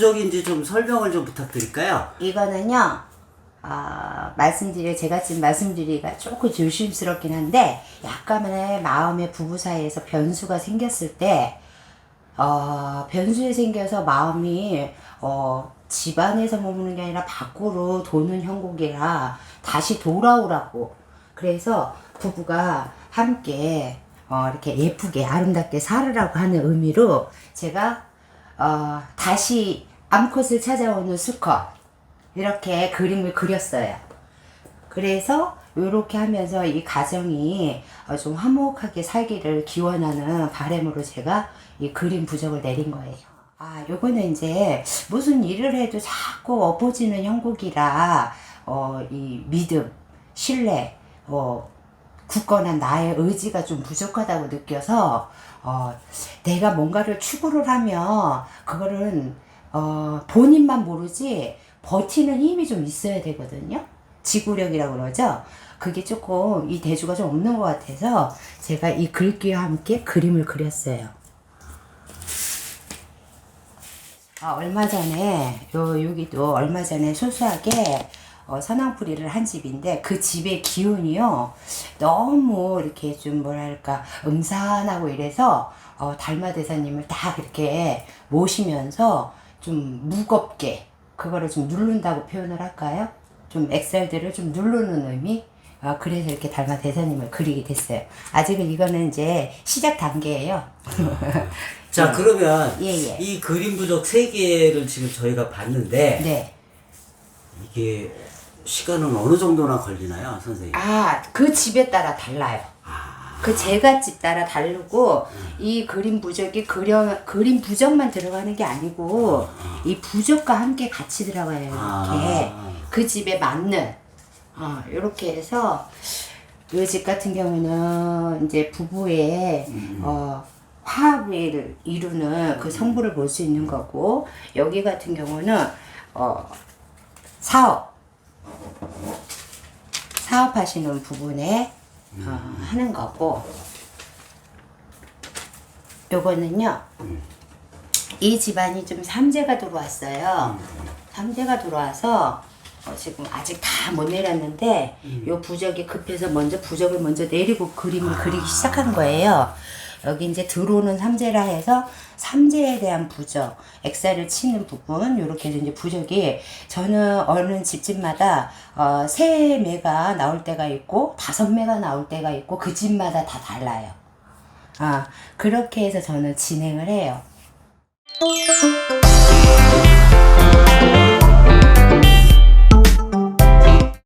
그림인지 좀 설명을 좀 부탁드릴까요? 이거는요, 아, 말씀드려, 제가 지금 말씀드리기가 조금 조심스럽긴 한데, 약간의 마음의 부부 사이에서 변수가 생겼을 때, 어, 변수에 생겨서 마음이, 어, 집안에서 머무는 게 아니라 밖으로 도는 형국이라 다시 돌아오라고. 그래서 부부가 함께, 어, 이렇게 예쁘게 아름답게 살으라고 하는 의미로 제가, 어, 다시 암컷을 찾아오는 수컷. 이렇게 그림을 그렸어요. 그래서 이렇게 하면서 이 가정이 어, 좀 화목하게 살기를 기원하는 바람으로 제가 이 그림 부적을 내린 거예요. 아, 요거는 이제 무슨 일을 해도 자꾸 엎어지는 형국이라 어, 이 믿음, 신뢰, 어, 굳건한 나의 의지가 좀 부족하다고 느껴서 어, 내가 뭔가를 추구를 하면 그거는 어, 본인만 모르지 버티는 힘이 좀 있어야 되거든요. 지구력이라고 그러죠. 그게 조금 이 대주가 좀 없는 것 같아서 제가 이 글귀와 함께 그림을 그렸어요. 아, 얼마 전에 요 여기도 얼마 전에 소소하게 어, 선왕풀이를 한 집인데 그 집의 기운이요 너무 이렇게 좀 뭐랄까 음산하고 이래서 어, 달마 대사님을 딱 이렇게 모시면서 좀 무겁게 그거를 좀 누른다고 표현을 할까요? 좀 엑셀들을 좀 누르는 의미? 어, 그래서 이렇게 달마 대사님을 그리게 됐어요. 아직은 이거는 이제 시작 단계예요. 자 그러면 예, 예. 이 그림 부적 세 개를 지금 저희가 봤는데 네. 이게 시간은 어느 정도나 걸리나요, 선생님? 아, 그 집에 따라 달라요. 그 제갓집 따라 다르고 이 그림 부적이 그려 그림 부적만 들어가는 게 아니고 이 부적과 함께 같이 들어가요 이렇게. 아. 그 집에 맞는 어 이렇게 해서 이 집 같은 경우는 이제 부부의 어 화합을 이루는 그 성부를 볼 수 있는 거고 여기 같은 경우는 어 사업. 사업하시는 부분에 어, 하는 거고. 요거는요 이 집안이 좀 삼재가 들어왔어요. 삼재가 들어와서 어, 지금 아직 다 못 내렸는데 요 부적이 급해서 먼저 부적을 먼저 내리고 그림을 그리기 시작한 거예요 여기 이제 들어오는 삼재라 해서 삼재에 대한 부적, 엑셀을 치는 부분, 요렇게 해서 이제 부적이 저는 어느 집집마다 어, 세 매가 나올 때가 있고 다섯 매가 나올 때가 있고 그 집마다 다 달라요. 아, 그렇게 해서 저는 진행을 해요.